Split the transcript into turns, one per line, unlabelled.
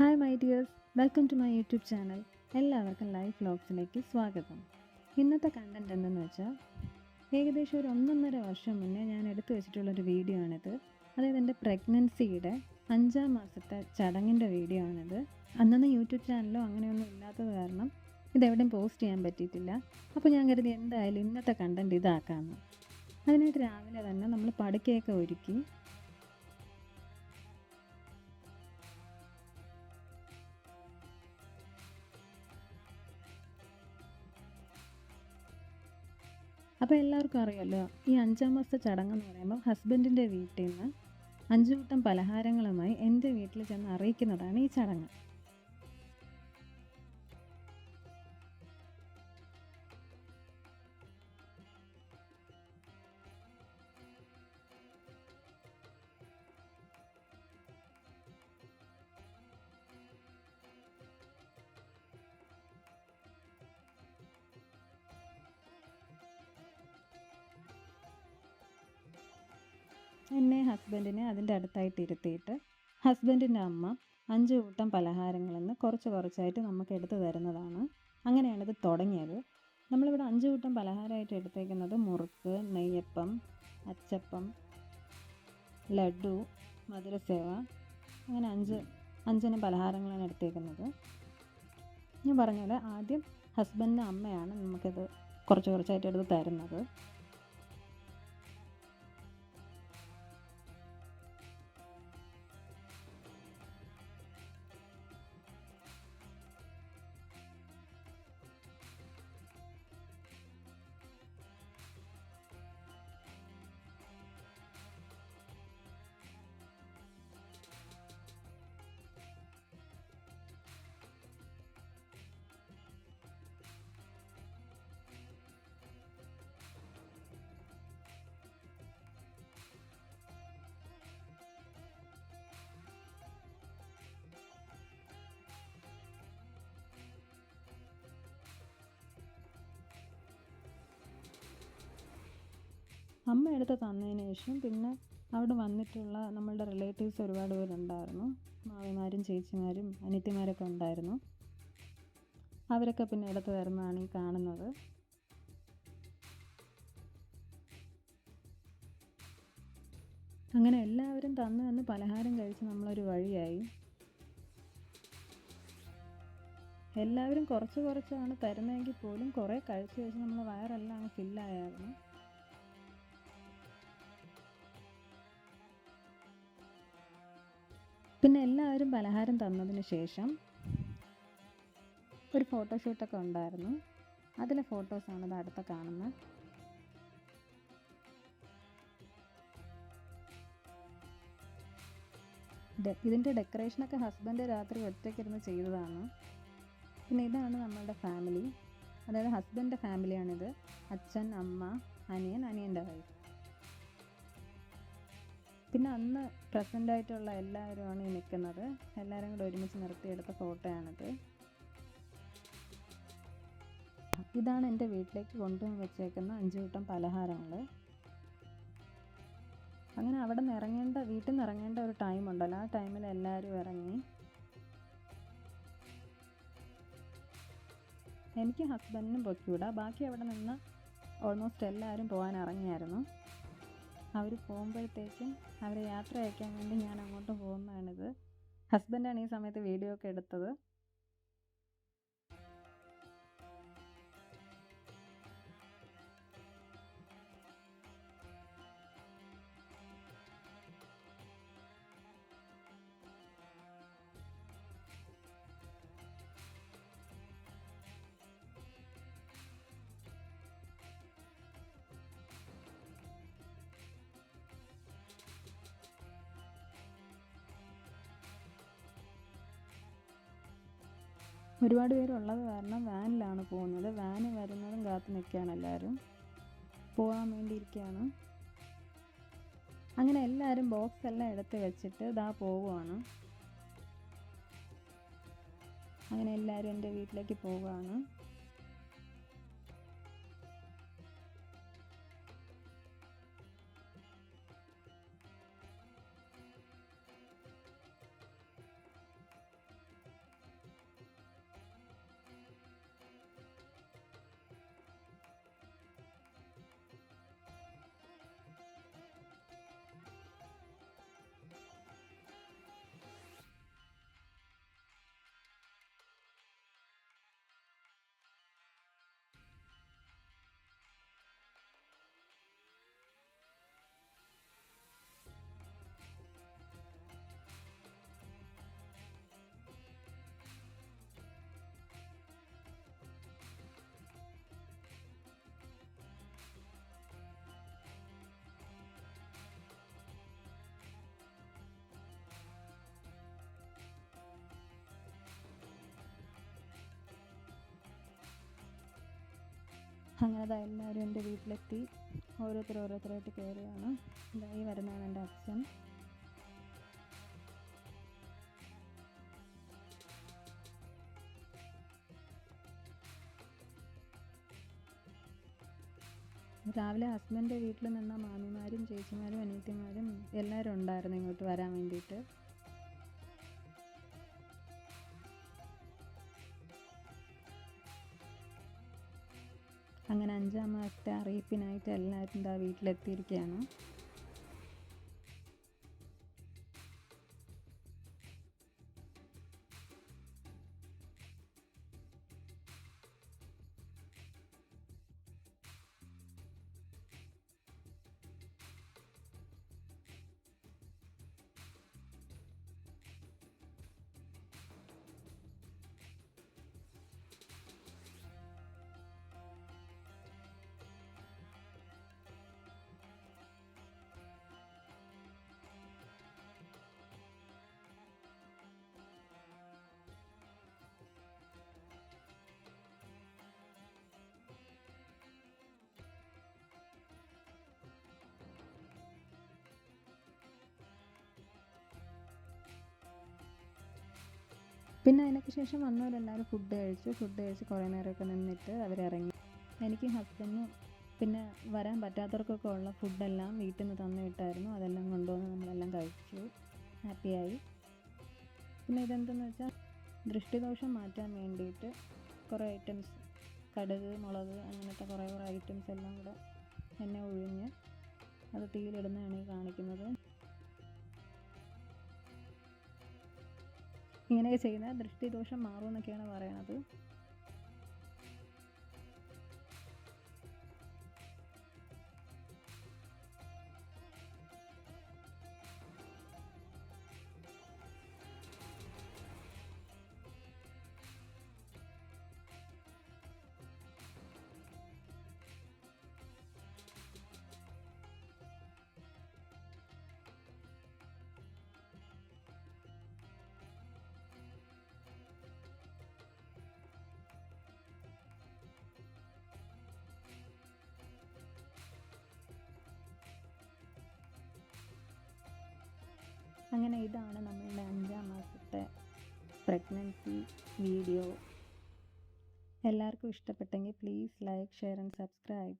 Hi my dears welcome to my YouTube channel എല്ലാവർക്കും live വ്ലോഗ്സിലേക്ക് സ്വാഗതം. ഇന്നത്തെ കണ്ടന്റ് എന്തെന്ന് വെച്ചാൽ ഏകദേശം ഒരു ഒന്നൊന്നര വർഷം മുന്നേ ഞാൻ എടുത്തു വെച്ചിട്ടുള്ളൊരു വീഡിയോ ആണിത്. അതായത് എന്റെ പ്രഗ്നൻസിയുടെ അഞ്ചാം മാസത്തെ ചടങ്ങിന്റെ വീഡിയോ ആണിത്. അന്നൊന്നും യൂട്യൂബ് ചാനലോ അങ്ങനെയൊന്നും ഇല്ലാത്തത് കാരണം ഇതെവിടെയും പോസ്റ്റ് ചെയ്യാൻ പറ്റിയിട്ടില്ല. അപ്പോൾ ഞാൻ കരുതി എന്തായാലും ഇന്നത്തെ കണ്ടന്റ് ഇതാക്കാമെന്ന് അതിനായിട്ട് രാവിലെ തന്നെ നമ്മൾ പടുക്കയൊക്കെ ഒരുക്കി അപ്പോൾ എല്ലാവർക്കും അറിയാമല്ലോ ഈ അഞ്ചാം മാസത്തെ ചടങ്ങെന്ന് പറയുമ്പോൾ ഹസ്ബൻഡിന്റെ വീട്ടിൽ നിന്ന് അഞ്ചു കൂട്ടം പലഹാരങ്ങളുമായി എന്റെ വീട്ടിൽ ചെന്ന് അറിയിക്കുന്നതാണ് ഈ ചടങ്ങ്. എന്നെ ഹസ്ബൻഡിനെ അതിന്റെ അടുത്തായിട്ട് ഇരുത്തിയിട്ട് ഹസ്ബൻഡിന്റെ അമ്മ അഞ്ച് കൂട്ടം പലഹാരങ്ങളെന്ന് കുറച്ച് കുറച്ചായിട്ട് നമുക്ക് എടുത്തു തരുന്നതാണ്. അങ്ങനെയാണ് ഇത് തുടങ്ങിയത്. നമ്മളിവിടെ അഞ്ച് കൂട്ടം പലഹാരമായിട്ട് എടുത്തേക്കുന്നത് മുറുക്ക് നെയ്യപ്പം അച്ചപ്പം ലഡു മധുരസേവ അങ്ങനെ അഞ്ച് അഞ്ചിന് പലഹാരങ്ങളാണ് എടുത്തേക്കുന്നത്. ഞാൻ പറഞ്ഞ ആദ്യം ഹസ്ബൻഡിന്റെ അമ്മയാണ് നമുക്കിത് കുറച്ച് കുറച്ചായിട്ട് എടുത്ത് തരുന്നത്. അമ്മ എടുത്ത് തന്നതിന് ശേഷം പിന്നെ അവിടെ വന്നിട്ടുള്ള നമ്മളുടെ റിലേറ്റീവ്സ് ഒരുപാട് പേരുണ്ടായിരുന്നു. മാമിമാരും ചേച്ചിമാരും അനിയത്തിമാരൊക്കെ ഉണ്ടായിരുന്നു. അവരൊക്കെ പിന്നെ എടുത്ത് തരുന്നതാണ് ഈ കാണുന്നത്. അങ്ങനെ എല്ലാവരും തന്നു തന്ന് പലഹാരം കഴിച്ച് നമ്മളൊരു വഴിയായി. എല്ലാവരും കുറച്ച് കുറച്ചാണ് തരുന്നതെങ്കിൽ പോലും കുറേ കഴിച്ച് കഴിച്ച് നമ്മൾ വയറെല്ലാം അങ്ങ് ഫില്ലായായിരുന്നു പിന്നെ എല്ലാവരും പലഹാരം തന്നതിന് ശേഷം ഒരു ഫോട്ടോഷൂട്ടൊക്കെ ഉണ്ടായിരുന്നു. അതിലെ ഫോട്ടോസാണ് ഇത് അടുത്ത കാണുന്നത്. ഇതിന്റെ ഡെക്കറേഷനൊക്കെ ഹസ്ബൻഡ് രാത്രി ഒറ്റയ്ക്കിരുന്ന് ചെയ്തതാണ്. പിന്നെ ഇതാണ് നമ്മളുടെ ഫാമിലി. അതായത് ഹസ്ബൻഡിന്റെ ഫാമിലിയാണിത്. അച്ഛൻ അമ്മ അനിയൻ അനിയന്റെ വൈഫ് പിന്നെ അന്ന് പ്രസന്റ് ആയിട്ടുള്ള എല്ലാവരുമാണ് ഈ നിൽക്കുന്നത് എല്ലാവരും കൂടെ ഒരുമിച്ച് നിർത്തിയെടുത്ത ഫോട്ടോയാണിത്. ഇതാണ് എന്റെ വീട്ടിലേക്ക് കൊണ്ടുവന്ന് വെച്ചേക്കുന്ന അഞ്ച് കൂട്ടം പലഹാരങ്ങൾ. അങ്ങനെ അവിടെ നിന്ന് ഇറങ്ങേണ്ട വീട്ടിൽ നിന്ന് ഇറങ്ങേണ്ട ഒരു ടൈം ഉണ്ടല്ലോ. ആ ടൈമിൽ എല്ലാവരും ഇറങ്ങി. എനിക്ക് ഹസ്ബൻഡിനും പൊക്കിവിടാം ബാക്കി അവിടെ നിന്ന് ഓൾമോസ്റ്റ് എല്ലാവരും പോകാൻ ഇറങ്ങിയായിരുന്നു. അവർ പോകുമ്പോഴത്തേക്കും അവരെ യാത്ര അയക്കാൻ വേണ്ടി ഞാൻ അങ്ങോട്ട് പോകുന്നതാണിത്. ഹസ്ബൻഡാണ് ഈ സമയത്ത് വീഡിയോ ഒക്കെ എടുത്തത്. ഒരുപാട് പേരുള്ളത് കാരണം വാനിലാണ് പോകുന്നത്. വാന് വരുന്നതും കാത്തു നിൽക്കുകയാണ് എല്ലാവരും. പോകാൻ വേണ്ടി ഇരിക്കുകയാണ് അങ്ങനെ എല്ലാവരും ബോക്സ് എല്ലാം എടുത്ത് വെച്ചിട്ട് ഇതാ പോവുകയാണ് അങ്ങനെ എല്ലാവരും എന്റെ വീട്ടിലേക്ക് പോവുകയാണ്. അങ്ങനെ അത് എല്ലാവരും എന്റെ വീട്ടിലെത്തി. ഓരോരുത്തർ ഓരോരുത്തരായിട്ട് കയറുകയാണ്. ഈ വരുന്നതാണ് എന്റെ അച്ഛൻ. രാവിലെ ഹസ്ബന്റെ വീട്ടിൽ നിന്ന മാമിമാരും ചേച്ചിമാരും അനിയത്തിമാരും എല്ലാവരും ഉണ്ടായിരുന്നു ഇങ്ങോട്ട് വരാൻ വേണ്ടിയിട്ട്. അങ്ങനെ അഞ്ചാമത്തെ അറിയിപ്പിനായിട്ട് എല്ലാവരും ഇതാ വീട്ടിലെത്തിയിരിക്കുകയാണ്. പിന്നെ അതിനൊക്കെ ശേഷം വന്നവരെല്ലാവരും ഫുഡ് കഴിച്ചു. ഫുഡ് കഴിച്ച് കുറേ നേരമൊക്കെ നിന്നിട്ട് അവരിറങ്ങി. എനിക്ക് ഹസ്ബൻഡിന് പിന്നെ വരാൻ പറ്റാത്തവർക്കൊക്കെ ഉള്ള ഫുഡെല്ലാം വീട്ടിൽ നിന്ന് തന്നു വിട്ടായിരുന്നു. അതെല്ലാം കൊണ്ടുവന്ന് നമ്മളെല്ലാം കഴിച്ചു. ഹാപ്പിയായി പിന്നെ ഇതെന്തെന്ന് വെച്ചാൽ ദൃഷ്ടിദോഷം മാറ്റാൻ വേണ്ടിയിട്ട് കുറേ ഐറ്റംസ് കടുക് മുളക് അങ്ങനത്തെ കുറേ കുറേ ഐറ്റംസ് എല്ലാം കൂടെ എന്നെ ഒഴിഞ്ഞ് അത് തീയിലിടുന്നതാണ് കാണിക്കുന്നത്. ഇങ്ങനെയൊക്കെ ചെയ്യുന്നത് ദൃഷ്ടിദോഷം മാറുമെന്നൊക്കെയാണ് പറയണത്. അങ്ങനെ ഇതാണ് നമ്മളുടെ അഞ്ചാം മാസത്തെ പ്രഗ്നൻസി വീഡിയോ എല്ലാവർക്കും ഇഷ്ടപ്പെട്ടെങ്കിൽ please like share and subscribe